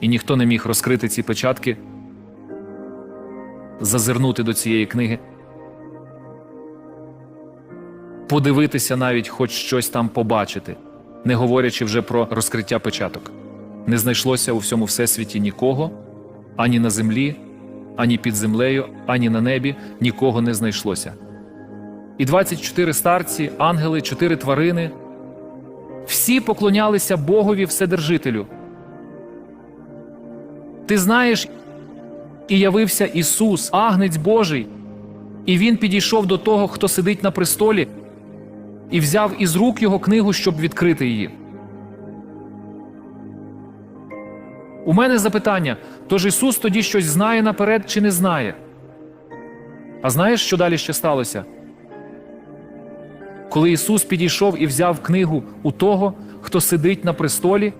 і ніхто не міг розкрити ці печатки, зазирнути до цієї книги, подивитися навіть хоч щось там побачити, не говорячи вже про розкриття печаток. Не знайшлося у всьому всесвіті нікого, ані на землі, ані під землею, ані на небі нікого не знайшлося. І 24 старці, ангели, чотири тварини всі поклонялися Богові Вседержителю. Ти знаєш, і явився Ісус, агнець Божий, і Він підійшов до того, хто сидить на престолі, і взяв із рук його книгу, щоб відкрити її. У мене запитання: тож Ісус тоді щось знає наперед чи не знає? А знаєш, що далі ще сталося? Коли Ісус підійшов і взяв книгу у того, хто сидить на престолі,